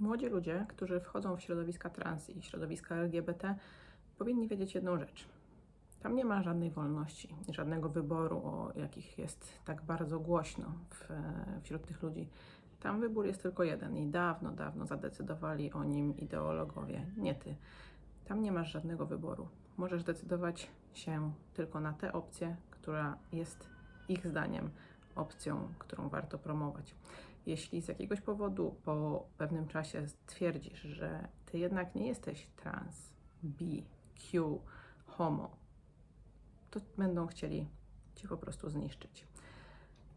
Młodzi ludzie, którzy wchodzą w środowiska trans i środowiska LGBT, powinni wiedzieć jedną rzecz. Tam nie ma żadnej wolności, żadnego wyboru, o jakich jest tak bardzo głośno w, wśród tych ludzi. Tam wybór jest tylko jeden i dawno, dawno zadecydowali o nim ideologowie, nie ty. Tam nie masz żadnego wyboru. Możesz decydować się tylko na tę opcję, która jest ich zdaniem opcją, którą warto promować. Jeśli z jakiegoś powodu po pewnym czasie stwierdzisz, że ty jednak nie jesteś trans, bi, q, homo, to będą chcieli cię po prostu zniszczyć.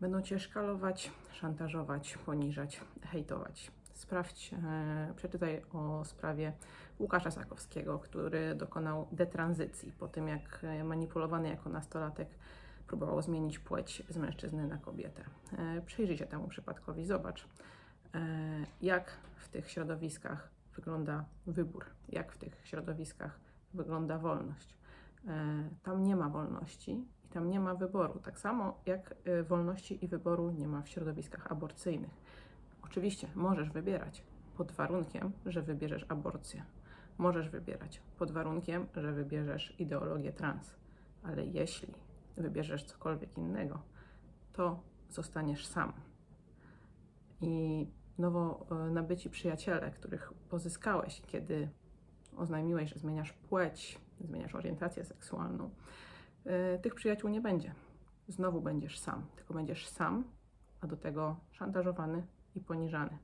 Będą cię szkalować, szantażować, poniżać, hejtować. Sprawdź, e, przeczytaj o sprawie Łukasza Sakowskiego, który dokonał detranzycji po tym, jak e, manipulowany jako nastolatek próbował zmienić płeć z mężczyzny na kobietę. E, Przyjrzyj się temu przypadkowi, zobacz, e, jak w tych środowiskach wygląda wybór, jak w tych środowiskach wygląda wolność. E, Tam nie ma wolności i tam nie ma wyboru. Tak samo jak wolności i wyboru nie ma w środowiskach aborcyjnych. Oczywiście możesz wybierać pod warunkiem, że wybierzesz aborcję. Możesz wybierać pod warunkiem, że wybierzesz ideologię trans. Ale jeśli wybierzesz cokolwiek innego, to zostaniesz sam. I nowo e, nabyci przyjaciele, których pozyskałeś, kiedy oznajmiłeś, że zmieniasz płeć, zmieniasz orientację seksualną, e, tych przyjaciół nie będzie. Znowu będziesz sam, tylko będziesz sam, a do tego szantażowany i poniżany.